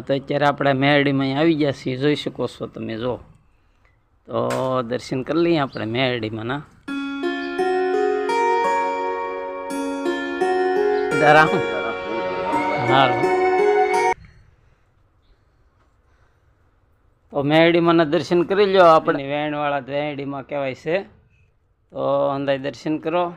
મેરડીમાં તો અત્યારે આપણે મેરડીમાં આવી ગયા છીએ. જોઈ શકો છો તમે જો. તો દર્શન કરી લઈએ આપણે મેરડીમાં ના? તો મેરડીમાં દર્શન કરી લો આપણે. વેણવાળા વેરડીમાં કહેવાય છે. તો અંદાજ દર્શન કરો.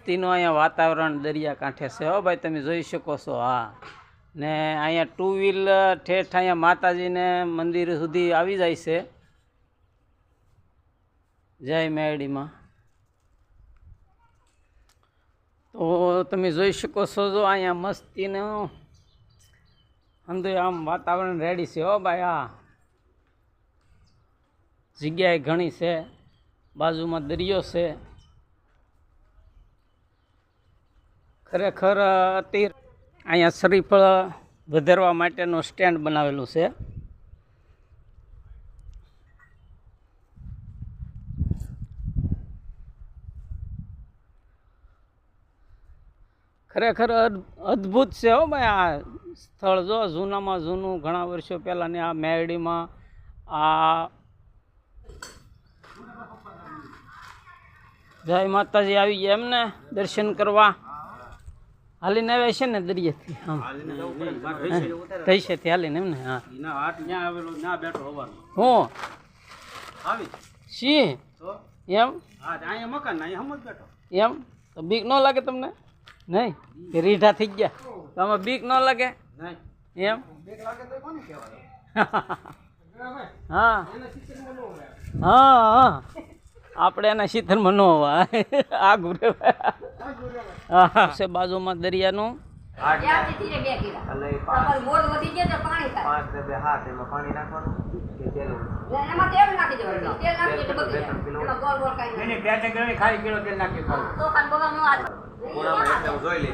મસ્તીનું અહીંયા વાતાવરણ દરિયા કાંઠે છે. હો ભાઈ, તમે જોઈ શકો છો. હા. ને અહીંયા ટુ વ્હીલ ઠેઠ અહીંયા માતાજીને મંદિર સુધી આવી જાય છે. જય મેરડીમાં. તો તમે જોઈ શકો છો જો અહીંયા મસ્તીનું અંદર આમ વાતાવરણ રેડી છે. હો ભાઈ, હા. જગ્યાએ ઘણી છે. બાજુમાં દરિયો છે. ખરેખર અતિ અહીંયા શરીફળ વધારવા માટેનું સ્ટેન્ડ બનાવેલું છે. ખરેખર અદ- અદ્ભુત છે હો ભાઈ આ સ્થળ. જો જૂનામાં જૂનું ઘણા વર્ષો પહેલાંની આ મેરડીમાં આ જય માતાજી આવી ગયા એમને દર્શન કરવા. હાલીને આવ્યા છે ને દરિયાથી હા. થઈ છે તે હાલીને એમને હા. ત્યાં ત્યાં હું? તો? એમ? મકાન ના અહીંયા હમ જ બેઠો. એમ? તો બીક ન લાગે તમને? નહીં. કે રીઢા થઈ ગયા. તો આમાં બીક ન લાગે? એમ? બેક લાગે તો કોને કહેવાય? હા. હા હા. આપણે એના શીતળમાં ન હોવા. આ ઘુરે હા. બાજુમાં દરિયાનું.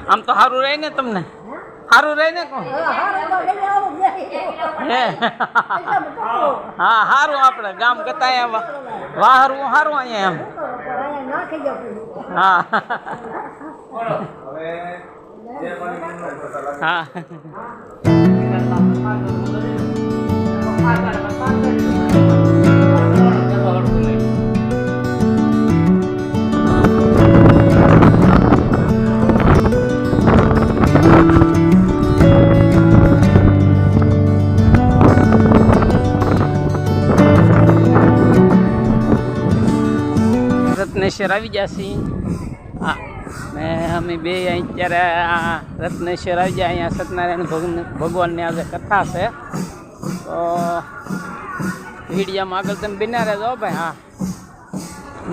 આમ તો સારું રહે ને તમને? સારું રહે ને કોણ? હે હા સારું આપણે ગામ કરતા અહીંયા વાહરું સારું અહીંયા એમ. હા. હા. રત્નેશ્વર આવી છીએ હા. ને અમે બે અહીં અત્યારે આ રત્નેશ્વર આવી જાય અહીંયા સત્યનારાયણ ભગવાન ભગવાનની આજે કથા છે. તો વિડીયામાં આગળ તમે બિના રહેજો હો ભાઈ હા.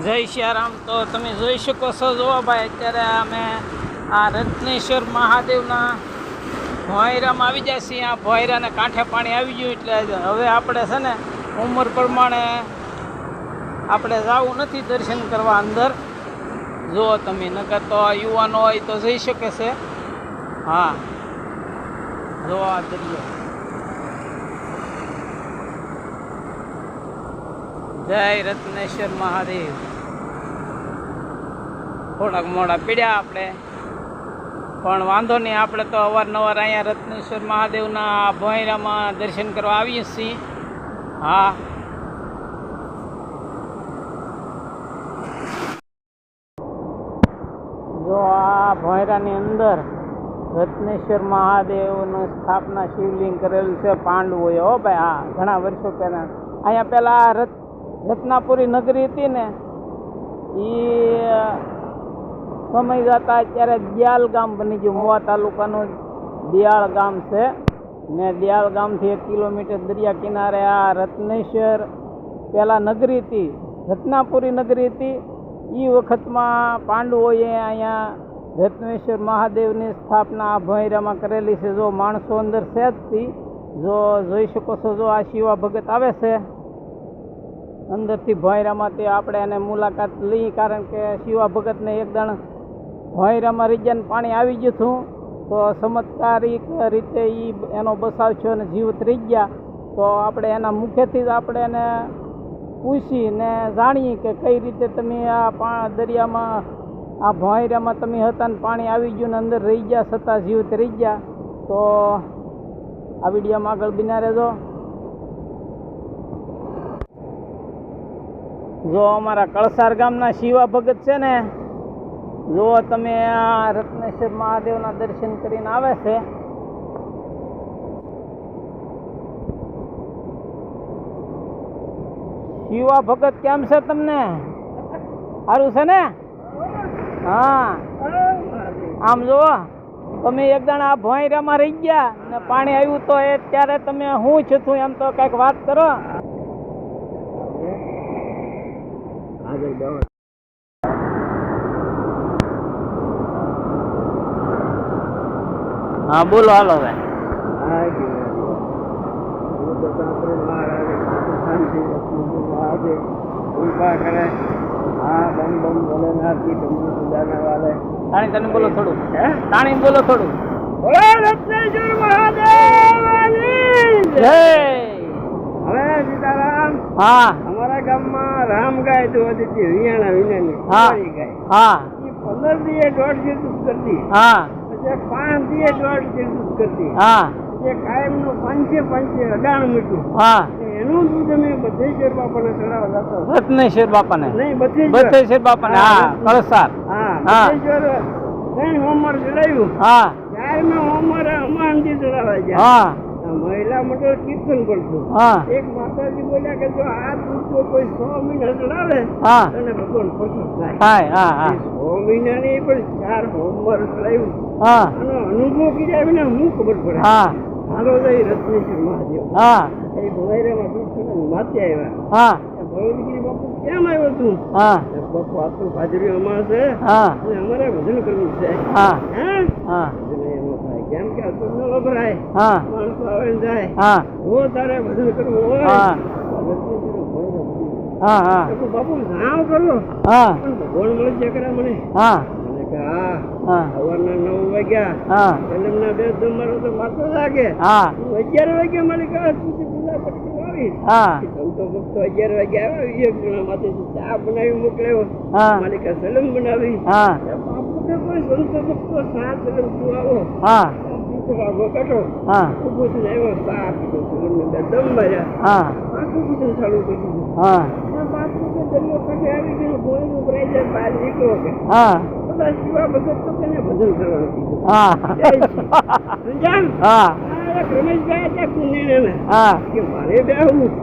જય સિયારામ તો તમે જોઈ શકો છો જોવા ભાઈ અત્યારે અમે આ રત્નેશ્વર મહાદેવના ભોયરામાં આવી જાય છીએ આ ભોયરાને કાંઠે પાણી આવી ગયું એટલે હવે આપણે છે ને ઉંમર પ્રમાણે આપણે જવું નથી દર્શન કરવા અંદર. જો તમે નકર તો યુવાનો હોય તો જઈ શકે છે. હા. જો આ દરિયો. જય રત્નેશ્વર મહાદેવ. થોડાક મોડા પીડ્યા આપણે. પણ વાંધો નહીં, આપણે તો અવારનવાર અહીંયા રત્નેશ્વર મહાદેવના ભોયરામાં દર્શન કરવા આવીએ છીએ. હા. આ ભોયરાની અંદર રત્નેશ્વર મહાદેવનું સ્થાપના શિવલિંગ કરેલું છે પાંડવોએ. હો ભાઈ, હા, ઘણા વર્ષો પહેલાં. અહીંયા પહેલાં રત, રત્નાપુરી નગરી હતી ને એ સમય જતા અત્યારે દિયાલ ગામ બની ગયું. મોવા તાલુકાનું દિયાળ ગામ છે ને દિયાળ ગામથી એક કિલોમીટર દરિયા કિનારે આ રત્નેશ્વર પહેલાં નગરી હતી, રત્નાપુરી નગરી હતી. એ વખતમાં પાંડવોએ અહીંયા રત્નેશ્વર મહાદેવની સ્થાપના આ ભોંયરામાં કરેલી છે. જો માણસો અંદર છે જથી જો જોઈ શકો છો, જો આ શિવા ભગત આવે છે, અંદરથી ભોંયરામાં તે આપણે એને મુલાકાત લઈ કારણ કે શિવા ભગતને એક દણ ભોંયરામાં રીજન પાણી આવી ગયું હતું, તો ચમત્કારિક રીતે એ એનો બસાવ છે અને જીવત રહી ગયા તો આપણે એના મુખેથી જ આપણે એને પૂછી ને જાણીએ કે કઈ રીતે તમે આ દરિયામાં, આ ભોંયરામાં તમે હતા ને પાણી આવી ગયું ને અંદર રહી ગયા છતાં જીવિત રહી ગયા, તો આ વિડીયોમાં આગળ બિના રહેજો. જો અમારા કળસાર ગામના શિવા ભગત છે ને, જો તમે આ રત્નેશ્વર મહાદેવના દર્શન કરીને આવે છે શિવા ભગત કેમ છે તમને? સારું છે ને? હા. આમ જુઓ તમે એક દાણા આ ભોંયરામાં રહી ગયા ને પાણી આવ્યું તો એ ત્યારે તમે હું છું એમ તો કંઈક વાત કરો. હા બોલો હાલો ભાઈ તાણી તને બોલો થોડું. તાણી બોલો થોડું. જય. હવે સીતારામ હા. અમારા ગામમાં રામ ગાય તો હતી વિયાણા વિનાની હા. હા. પંદર દીએ દોઢ જેટલું કરતી. હા. પછી પાંચ દીએ દોઢ જેટલું કરતી. હા. પછી કાયમનું પંચે પંચે અડાણ મીઠું. હા. એનું દૂધ અમે બધે શેર બાપાને ચડાવવા જતો બાપાને. નહીં બધે બત્રેશ્વર બાપાને હા કળસાર. હા હા. ત્રણ હોમર ચડાવ્યું. હા. ચારમાં હોમર અમાનથી ચડાવવા ગયા. હા. મહિલા મંડળ કીર્તન કરતું. હા. એક માતાજી બોલ્યા કે જો આ દૂધ કોઈ સો મહિના ચડાવે હા. અને ભગવાન પ્રસન્ન થાય. હા હા. સો મહિનાની પણ ચાર હોમર ચડાવ્યું. હા. અનુભવ કર્યા વિના હું ખબર પડે. હા. હા. એ હા. કેમ આવ્યો તું? હા. બાપુ આ તો ભાદરવી અમાસ છે. હા. અમારે ભજન કરવું છે. હા. હા? ભજન એમ ન થાય કેમ કે તો ન હા. માણસો આવે જાય. હા. હો તારે ભજન કરવું હોય હા. બાપુ જાવ કરો. હા. પણ ભગવાન મળે ખરા મને હા. સવારના નવ વાગ્યા. હા. એલમના બે તમારો તો માથો લાગે. અગિયાર વાગ્યા મારી કહે સુધી પૂજા પછી આવીશ સંતો ભક્તો અગિયાર વાગ્યા આવ્યા એક જણા માથે ચા બનાવી મોકલ્યો. માલિકા સલમ બનાવી. બાપુ કોઈ સંતો ભક્તો સાત સલમ તું આવો. આગો કાઢો. ઊભો થઈને આવ્યો સા સલમ ને બે દમ માર્યા. પાછું પૂજન ચાલુ કરી દીધું. હા હા હા?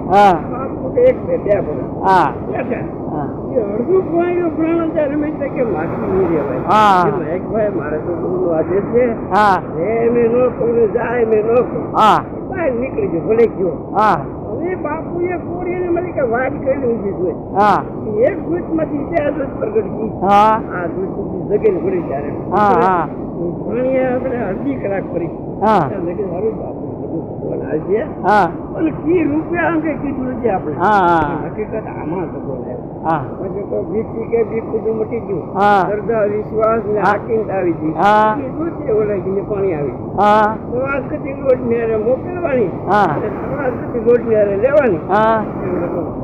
હા એક હા એક અડધું પ્રાણ કે માથું નહીં રહેવાય હા. કે મારે તો બહુ આજે છે હા એ મેં નો જાય મેં નો નીકળી ગયો ભલે ગયો હા બાપુએ કોરીને મળી કે વાત કરી ઊભી જોઈ હા. એક ત્યાં દૂધ પ્રગટ થઈ હા. આ સુધી જગીને પડી ત્યારે. હા હા. પાણી આપણે અડધી કલાક પડી હા. સારું બાપુ મોકલવાની. લેવાની.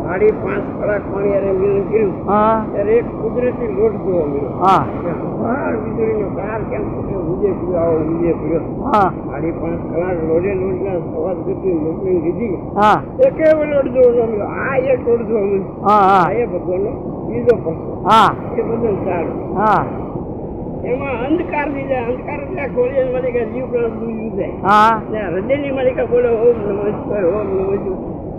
ભાડી પાંચ કલાક પાણી હારે મિલન કર્યું ત્યારે એક કુદરતી લોટ જોવા મળ્યો. બહાર વીજળીનો તાર કેમ ઉજે પીયો આવો ઉજે પીવો હા. પાંચ કલાક લોડે લોટના સવાસ કદી મોકલીને લીધી હા. એક એવો લોટ આ એક લોટ હા હા. એ ભગવાનનો બીજો પ્રશ્ન હા. એ બધું સારું. હા. એમાં અંધકાર થઈ જાય. અંધકાર એટલે મળી જીવ પ્રાણ દૂર જાય હા. ને માલિકા બોલે ઓમ નમઃ ઓમ નમઃ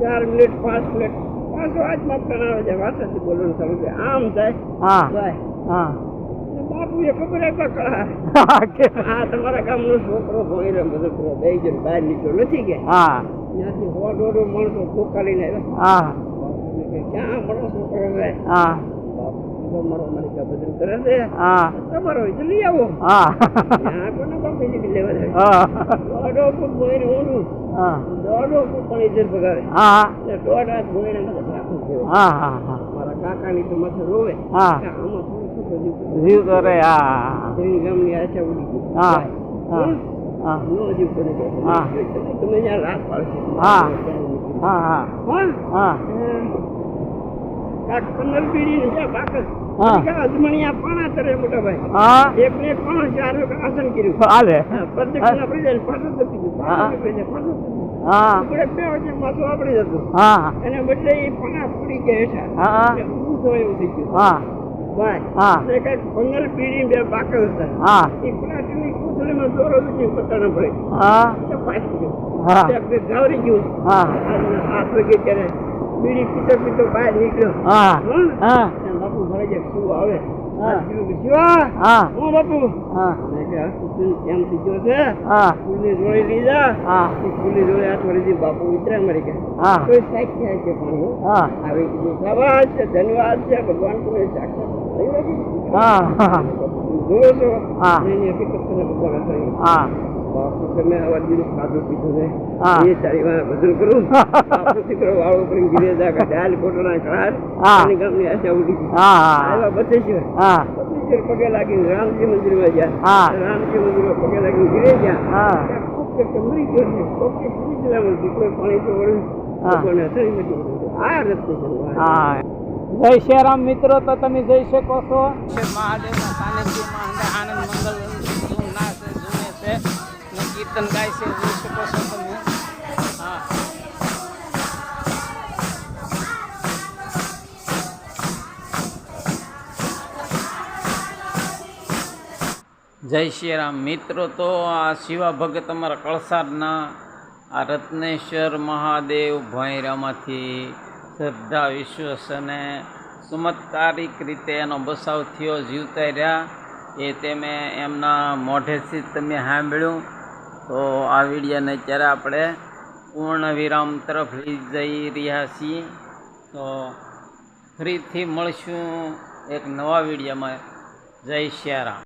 ચાર મિનિટ પાંચ મિનિટ. પાછો હાથમાં પ્રાણ જાય વાસાથી બોલવાનું ચાલુ થાય આમ થાય. હા. હા. ને બાપુએ ખબર આ તમારા ગામનો છોકરો ભોંયરો બધો બે જણ બહાર નીકળ્યો નથી કે? હા. ત્યાંથી સો દોઢો માણસો ધોકા લઈને આવ્યા. હા. ક્યાં મળો છોકરો હવે? હા. બાપુ કીધું મારો માલિકા કરે છે. હા. તમારો હોય તો લઈ આવો. હા. ત્યાં કોને બાપુ નીકળી લેવા જાય? હા. દોઢો ફૂટ ભોંયરો ઊંડું હા. પણ ઇજ્જત બગાડે હા. હાથ ભોંયરા હા હા મારા કાકાની તો માથે રોવે. હા. આમાં જીવ તો રે હા ગામની આશા ઉડી હા હા. હા નો હજુ કરે કે હા. તમે ત્યાં રાત પાડશો. હા. હા હા હા. હા કાંક પંદર બીડી ને છે બાકસ અજમણિયા પાણા તરે મોટા ભાઈ. એક ને એક ચાર આસન કર્યું. હાલે. પ્રદક્ષિણા પડી જાય પાછું જતી ગયું. હા. પાછું પડી જાય પાછું જતી ગયું. હા. બે વચ્ચે માથું આપડી જતું. હા. એને બદલે એ પાણા પડી ગયા હેઠા. હા એવું થઈ ગયું. હા. ભાઈ. હા. એટલે કાંઈક પંદર બીડી ને બે બાકસ હતા હા. એ પ્લાસ્ટિકની કોથળીમાં દોરો દૂધી પતાના પડે હા. તો પાછી ગયો. હા. ગાવરી ગયું. હા. આજના હાથ ત્યારે બીડી પીતો પીતો બહાર નીકળ્યો. હા. હા. બાપુ શું આવે. હા. હા. હું હા. થઈ ગયો છે? હા. ફૂલની જોડી લઈ હા. ફૂલની જોડે હાથ વળી દી બાપુ ઉતર્યા મરી ગયા હા. કોઈ સાઈડ છે પણ હા. આવી કીધું શાબાશ છે ધન્યવાદ છે ભગવાન તમે સાક્ષાત. હા હા જોવો છો? હા. એની હકીકત તને ભગવાન કરી હા. તમે ખાધું પીધું ને હા. એ તારી વાત ભજન કરું. ચિત્ર વાળો કરીને ગીરે જા કે ડાલ કોટના કળાર હા. અને ગામની આશા ઉડી આવ્યા પગે લાગીને રામજી મંદિરમાં ગયા. રામજી મંદિરમાં પગે લાગીને ઘરે ગયા. મરી ગયો છે. કોક દીકરો પાણી તો વળે હા. લોકોને અસરી નથી આ રસ્તે છે. જય શ્રીરામ મિત્રો, તો તમે જઈ શકો છો. મહાદેવના સાનિધ્યમાં આનંદ મંગલ ધૂમ નાચે ઝૂમે છે ને ગાય છે, જોઈ શકો છો તમે. હા. જય શ્રી રામ મિત્રો, તો આ શિવા ભગત અમારા કળસારના આ રત્નેશ્વર મહાદેવ ભોંયરામાંથી શ્રદ્ધા, વિશ્વાસ અને ચમત્કારિક રીતે એનો બસાવ થયો, જીવતા રહ્યા. એ તમે એમના મોઢેથી તમે સાંભળ્યું. તો આ વિડીયોને અત્યારે આપણે પૂર્ણ વિરામ તરફ લઈ જઈ રહ્યા છીએ. તો ફરીથી મળશું એક નવા વિડીયોમાં. જય શ્રી રામ.